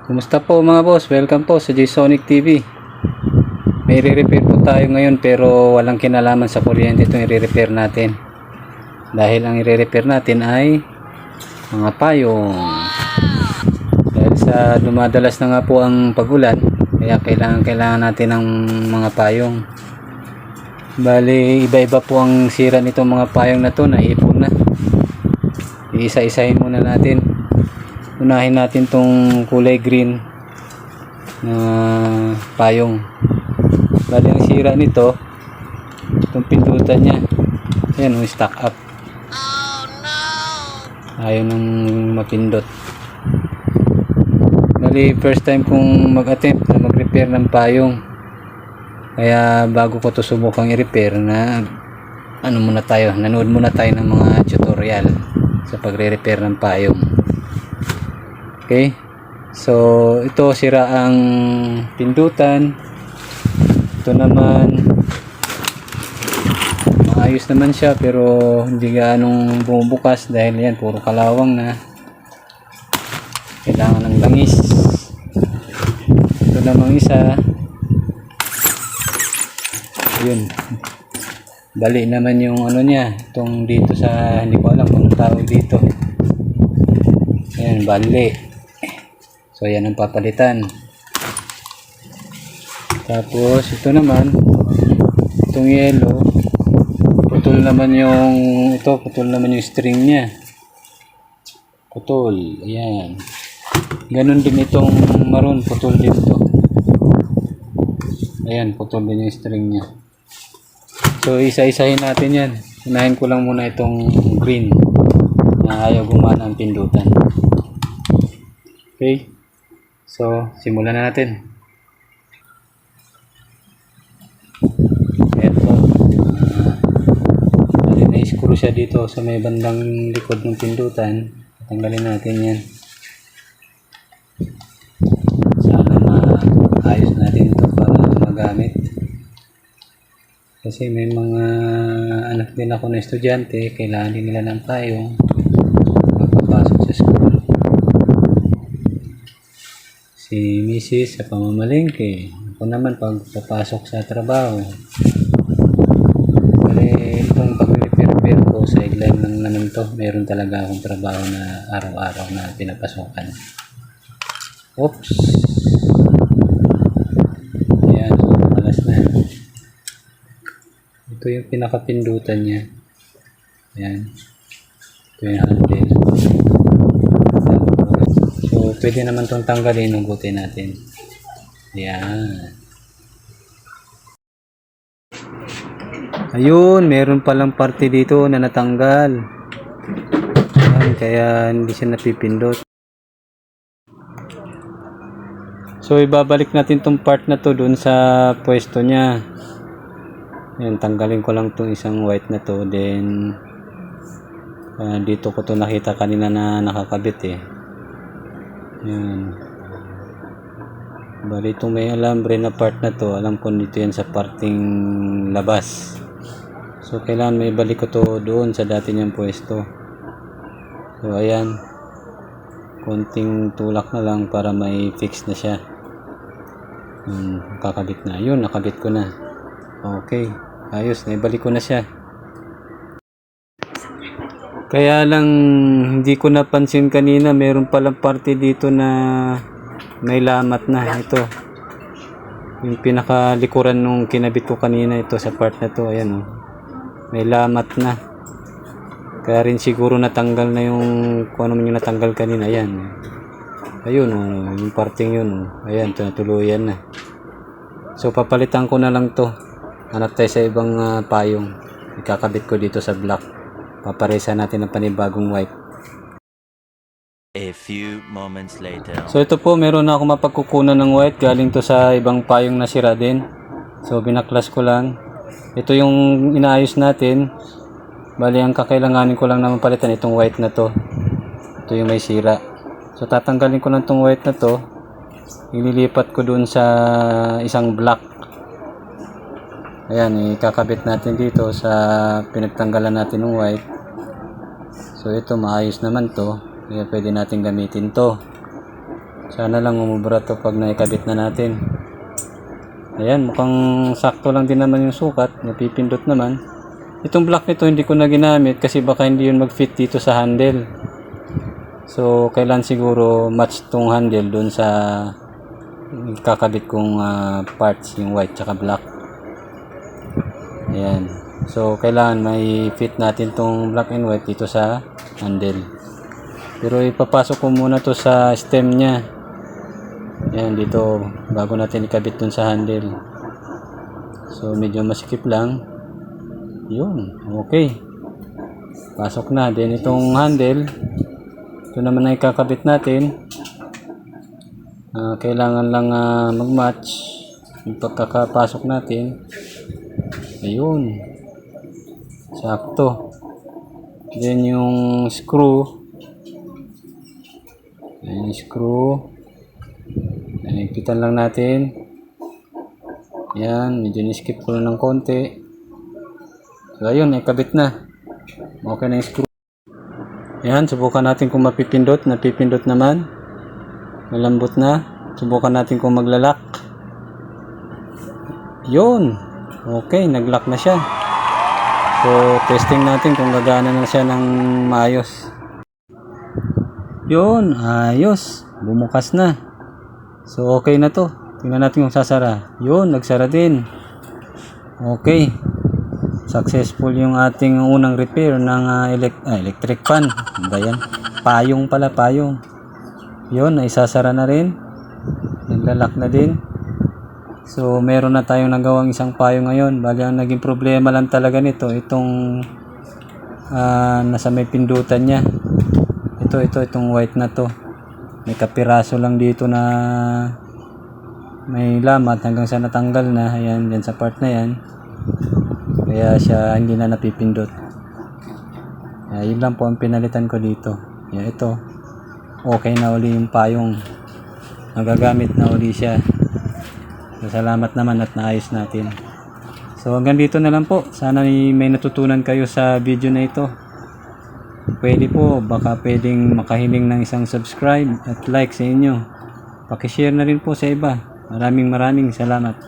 Kumusta po mga boss? Welcome po sa J-Sonic TV. May re-repair po tayo ngayon pero walang kinalaman sa kuryente itong i-repair natin. Dahil ang i-repair natin ay mga payong. Dahil sa dumadalas na nga po ang pagulan, kaya kailangan kailangan natin ng mga payong. Bali, iba-iba po ang sira nitong mga payong na to, naipon na. Iisa-isahin muna natin. Unahin natin tong kulay green na payong. Bali, ang sira nito, itong pindutan niya. Ayan, oh, stack up. Ayaw nang mapindot. Bali, first time kong mag-attempt na mag-repair ng payong. Kaya bago ko to subukang i-repair na ano muna tayo, nanood muna tayo ng mga tutorial sa pagre-repair ng payong. Okay? So, ito sira ang pindutan. Ito naman maayos naman siya pero hindi gaanong bumubukas dahil yan puro kalawang na. Kailangan ng langis. Ito namang isa. Yun bali naman yung ano niya itong dito sa hindi ko alam kung tawag dito. Ayan bali so yan ang papalitan. Tapos ito naman. Itong yellow. Putol naman yung ito putol naman yung string niya. Putol. Ayan. Ganun din itong maroon. Putol din ito ayan putol din yung string niya. So isa-isahin natin yan. Unahin ko lang muna itong green na ayaw gumana ang pindutan. Okay so simulan na natin Ito. Bali na screw siya dito sa may bandang likod ng pindutan. Tanggalin natin yan. Sana maayos natin ito para magamit. Kasi may mga anak din ako na estudyante, kailangan din nila ng payong papapasok sa school. Si Mrs. sa pamamalengke. Ako naman pag papasok sa trabaho. Kasi itong pag-repair ko sa sideline ng naman to, meron talaga akong trabaho na araw-araw na pinapasokan. Oops! Ayan, so malas na. Ito yung pinakapindutan niya. Ayan. Ito yung handle. Pwede naman itong tanggalin, ugutin natin. Ayan. Ayun, meron palang parte dito na natanggal. Ayan, kaya hindi siya napipindot. So, ibabalik natin tong part na to dun sa pwesto niya. Ayan, tanggalin ko lang tong isang white na to. Then, ah, dito ko to nakita kanina na nakakabit eh. Ayan. Bali itong may alambre na part na to, alam ko dito yan sa parting labas. So kailangan may balik ko to doon sa dati niyang pwesto. So ayan. Konting tulak na lang para may fix na siya. Hmm, kakabit na. Yun, nakabit ko na. Okay. Ayos, naibalik ko na siya. Kaya lang hindi ko napansin kanina meron palang parte dito na may lamat na ito. Yung pinakalikuran nung kinabit ko kanina ito sa part na to, ayan oh. May lamat na. Kaya rin siguro natanggal na yung kung ano man yung natanggal kanina, ayan. Ayun oh, yung parting yun oh. Ayan, tunatuluyan na. So papalitan ko na lang to. Hanap tayo sa ibang ah, payong. Ikakabit ko dito sa block. Paparesa natin ng panibagong white. A few moments later. So ito po, meron na ako mapagkukunan ng white. Galing to sa ibang payong na sira din. So binaklas ko lang. Ito yung inaayos natin. Bali, ang kakailanganin ko lang naman palitan itong white na to. Ito yung may sira. So tatanggalin ko lang itong white na to. Ililipat ko dun sa isang black. Ayan, ikakabit natin dito sa pinagtanggalan natin ng white. So ito maayos naman to. Kaya pwede natin gamitin to. Sana lang umubra to pag naikabit na natin. Ayan, mukhang sakto lang din naman yung sukat. Napipindot naman. Itong block nito hindi ko na ginamit kasi baka hindi yun mag-fit dito sa handle. So, kailan siguro match tong handle dun sa kakabit kong ah, parts, yung white tsaka black. Ayan. So, kailangan may fit natin tong black and white dito sa handle. Pero ipapasok ko muna to sa stem niya. Ayan, dito, bago natin ikabit dun sa handle. So, medyo masikip lang. Yun, okay. Pasok na. Then, itong handle, ito naman na ikakabit natin. Ah, kailangan lang ah, mag-match yung pagkakapasok natin. Ayun. Sakto. Then yung screw. Ayan yung screw. Naipitan lang natin. Yan, medyo ni-skip ko lang ng konti. So ayun, ikabit na. Okay na yung screw. Ayan, subukan natin kung mapipindot. Napipindot naman. Malambot na. Subukan natin kung maglalak. Yun. Okay, naglock na siya. So, testing natin kung gagana na siya ng maayos. Yun, ayos. Bumukas na. So, okay na to. Tingnan natin kung sasara. Yun, nagsara din. Okay. Successful yung ating unang repair ng ah, elec- ah, electric fan. Ba yan? Payong pala, payong. Yun, naisasara na rin. Naglalak na din. So, meron na tayong nagawang isang payo ngayon. Bali, ang naging problema lang talaga nito, itong ah, nasa may pindutan niya. Ito, ito, itong white na to. May kapiraso lang dito na may lamat hanggang sa natanggal na. Ayan, yan sa part na yan. Kaya siya hindi na napipindot. Kaya yun lang po ang pinalitan ko dito. Kaya ito, okay na uli yung payong. Nagagamit na uli siya. So, salamat naman at naayos natin. So hanggang dito na lang po. Sana may natutunan kayo sa video na ito. Pwede po, baka pwedeng makahiling ng isang subscribe at like sa inyo. Pakishare na rin po sa iba. Maraming maraming salamat.